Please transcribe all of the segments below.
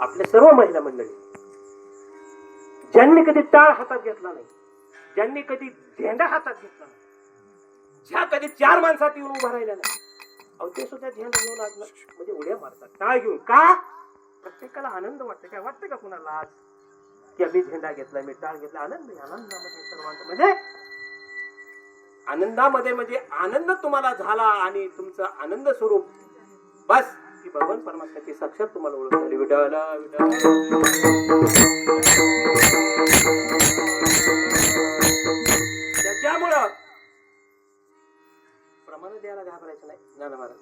आपल्या सर्व महिला मंडळी. ज्यांनी कधी टाळ हातात घेतला नाही ज्यांनी कधी झेंडा हातात घेतला नाही ज्या कधी चार माणसात येऊन उभा राहिल्या नाही अहो ते सुद्धा झेंडा घेऊन आज म्हणजे उड्या मारतात टाळ घेऊन. का? प्रत्येकाला आनंद वाटतो काय वाटतं का कुणाला आज? की आम्ही झेंडा घेतला मी टाळ घेतला आनंद आनंदामध्ये सर्वांचा. म्हणजे आनंदामध्ये म्हणजे आनंद तुम्हाला झाला आणि तुमचं आनंद स्वरूप. बस. की भगवान परमात्म्याची साक्षात तुम्हाला ओळख झाली. विडाला त्याच्यामुळं प्रमाण द्यायला घाबरायचं नाही. ज्ञान महाराज.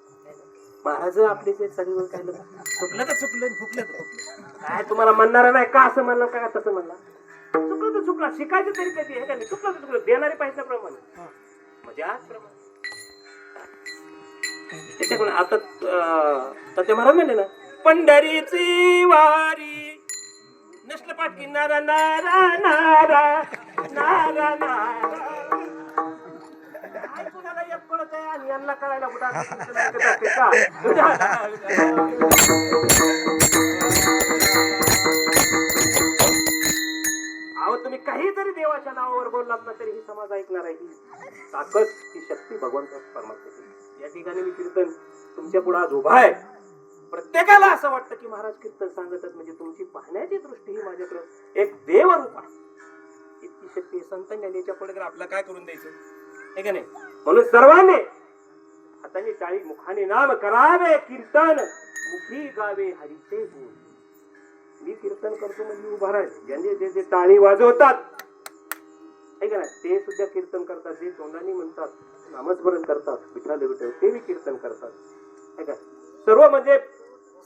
महाराज आपले ते सगळे काय चुकलं तर चुकलं फुकलं तर फुकलं. काय तुम्हाला म्हणणार नाही का असं म्हणलं का तसं म्हणला? चुकलं तर चुकला शिकायचं तरी कधी हे का नाही? चुकलं तर चुकलं देणारे पाहिजे प्रमाण. म्हणजे आज प्रमाण. त्याच्याकडे आता अं, ते महाराज म्हणले ना. पंढरीची वारी. नसलं पाटकी नारा नारा नारा नारा नारा. काय आणि यांना कळायला अहो तुम्ही काही जरी देवाच्या नावावर बोललात ना तरी ही समाज ऐकणार आहे ही. ताकद ही शक्ती भगवंत परमात्म्याची. या ठिकाणी मी कीर्तन तुमच्यापुढे आज उभा आहे. प्रत्येकाला असं वाटतं की महाराज कीर्तन सांगतात म्हणजे तुमची पाहण्याची दृष्टी ही माझ्याकडे एक देवरूप आहे. इतकी शक्ती संत ज्ञानीच्या पुढे तर आपलं काय करून द्यायचं? हे का नाही? म्हणून सर्वांनी हाताने टाळी मुखाने नाम करावे कीर्तन मुखी गावे हरिते गुण मी कीर्तन करतो म्हणजे उभा राहील. ज्यांनी जे जे टाळी वाजवतात है का नाही ते सुद्धा कीर्तन करतात जे तोंडाने म्हणतात नामस्मरण करतात विठ्ठल विठ्ठल तेही कीर्तन करतात आहे का सर्व म्हणजे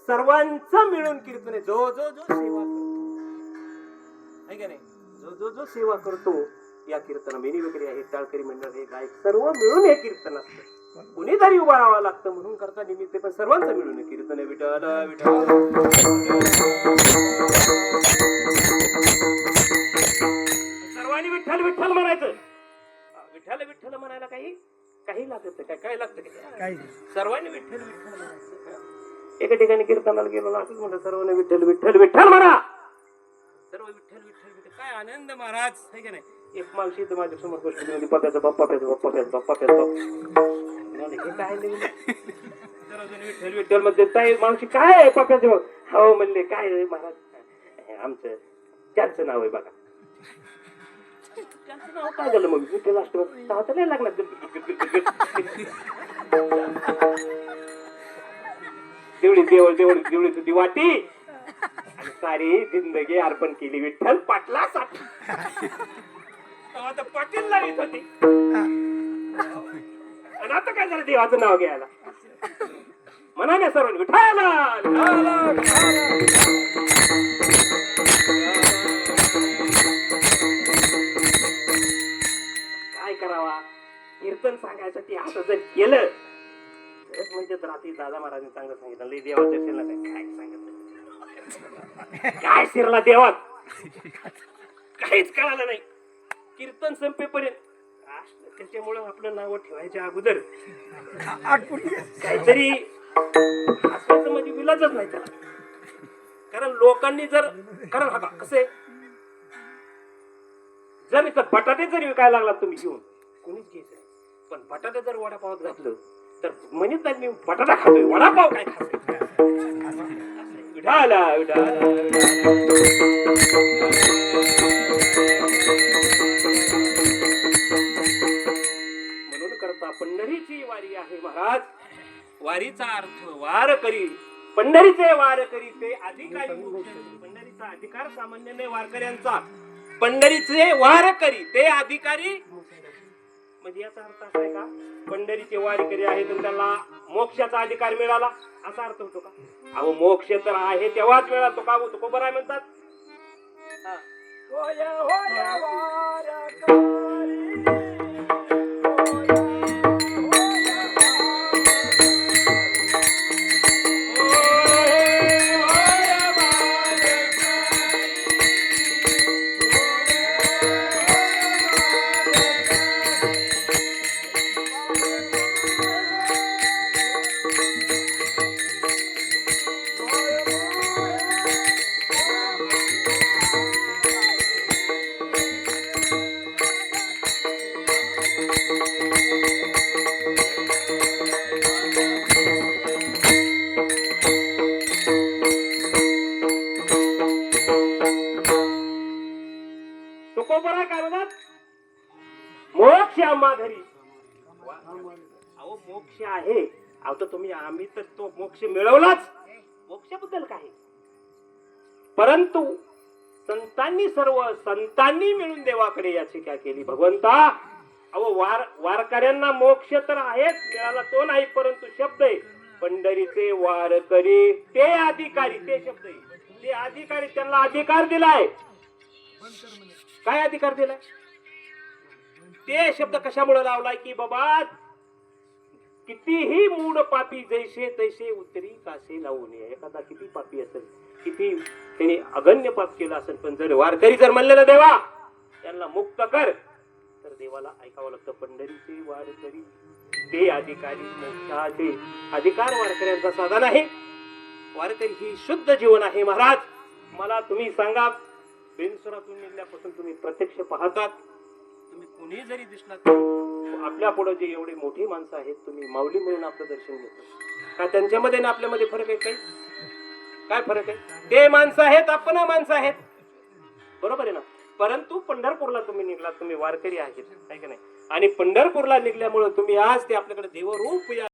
सर्वांचं मिळून कीर्तन आहे जो जो जो सेवा करतो है का नाही जो जो जो सेवा करतो या कीर्तन मेनी वगैरे आहे टाळकरी मंडळ हे गायक सर्व मिळून हे कीर्तन असतं कुणीतरी उभा राहावं लागतं म्हणून करता निमित्त पण सर्वांचं मिळून कीर्तन आहे विठाला विठ्ठल विठ्ठल म्हणायचं. विठ्ठल विठ्ठल म्हणायला काही काही लागत काय काय लागतं काय सर्वांनी विठ्ठल विठ्ठल म्हणायचं. एका ठिकाणी कीर्तनाला गेलो ना असंच म्हणलं सर्वांनी विठ्ठल विठ्ठल विठ्ठल म्हणा. सर्व विठ्ठल विठ्ठल विठ्ठल. काय आनंद महाराज है की नाही? एक मावशी तर माझ्यासमोर बसली होती पप्प्याचा बाप्पा प्याचा बाप्पा प्याचा बाप्पा प्याचा बाप्पा हे काय विठ्ठल विठ्ठलमध्ये ताई मावशी काय आहे पप्प्याचं हो म्हणले काय महाराज आमचं त्यांचं नाव आहे बघा. त्यांचं नाव काय झालं मग? विठ्ठल अष्टमी नाव नाही लागणार? देवळी देवळ देवळ देवळी तुझी वाटी. आणि सारी जिंदगी अर्पण केली विठ्ठल पाटलासाठी. तेव्हा तर पाटील लावित होती. आणि आता काय झालं देवाचं नाव घ्यायला? म्हणा ना सर्वांनी विठाला विठाला, विठाला. काय कीर्तन सांगायसाठी असं जर केलं तरच म्हणजे तर दादा महाराजांनी चांगलं सांगितलं लई देवाच्या शिरला काय सांगितलं? काय शिरला देवात? काहीच कळालं नाही. कीर्तन संपेपर्यंत. त्याच्यामुळे आपलं नाव ठेवायच्या अगोदर. काहीतरी असल्याचं म्हणजे विलाजच नाही त्याला. कारण लोकांनी जर कारण हा कसं आहे? जर इथं बटाटे जरी विकायला लागला तुम्ही घेऊन कोणीच घ्यायचं नाही. पण बटाटा जर वडापावात घातलं तर म्हणत नाही मी बटाटा खातोय वडापाव काय खातोय? म्हणून करता पंढरीची वारी आहे महाराज. वारीचा अर्थ वार करी. पंढरीचे वार करी ते अधिकारी पंढरीचा अधिकार सामान्य वारकऱ्यांचा. पंढरीचे वार करी ते अधिकारी म्हणजे याचा अर्थ असा आहे का पंढरीचे वारकरी आहे तर त्याला मोक्षाचा अधिकार मिळाला असा अर्थ होतो का? अहो मोक्ष तर आहे तेव्हाच मिळाला तो. का होतो बरं म्हणतात. हा. होय, होय, मोक्ष आहे. अहो तर तुम्ही आम्ही तर तो मोक्ष मिळवलाच. मोक्षाबद्दल काय? परंतु संतांनी सर्व संतांनी मिळून देवाकडे याचिका केली. भगवंता अहो वार वारकऱ्यांना मोक्ष तर आहेच मिळाला तो नाही परंतु शब्द आहे. पंढरीचे वारकरी ते अधिकारी ते शब्द आहे. ते अधिकारी त्यांना अधिकार दिलाय. काय अधिकार दिलाय? ते शब्द कशामुळे लावलाय की बाबा कितीही मूड पापी जैसे तैसे उतरी कासे लावू नये. एखादा किती पापी असेल किती त्याने अगण्य पाप केलं असेल पण जर वारकरी जर म्हणले ना देवा त्यांना मुक्त कर तर देवाला ऐकावं लागतं पंढरीचे वारकरी ते अधिकारी मोक्षाचे अधिकार वारकऱ्यांचा साधन आहे. वारकरी ही शुद्ध जीवन आहे महाराज. मला तुम्ही सांगा बेनसुरातून निघल्यापासून तुम्ही प्रत्यक्ष पाहतात. तुम्ही कुणी जरी दिसलात आपल्या पुढे जे एवढी मोठी माणसं आहेत तुम्ही माऊली म्हणून आपलं दर्शन घेतो. का त्यांच्यामध्ये ना आपल्यामध्ये फरक आहे काही? काय फरक आहे? ते माणसं आहेत आपण माणसं आहेत. बरोबर आहे ना? परंतु पंढरपूरला तुम्ही निघलात तुम्ही वारकरी आहेत आहे का नाही? आणि पंढरपूरला निघल्यामुळे तुम्ही आज ते आपल्याकडे देवरूप या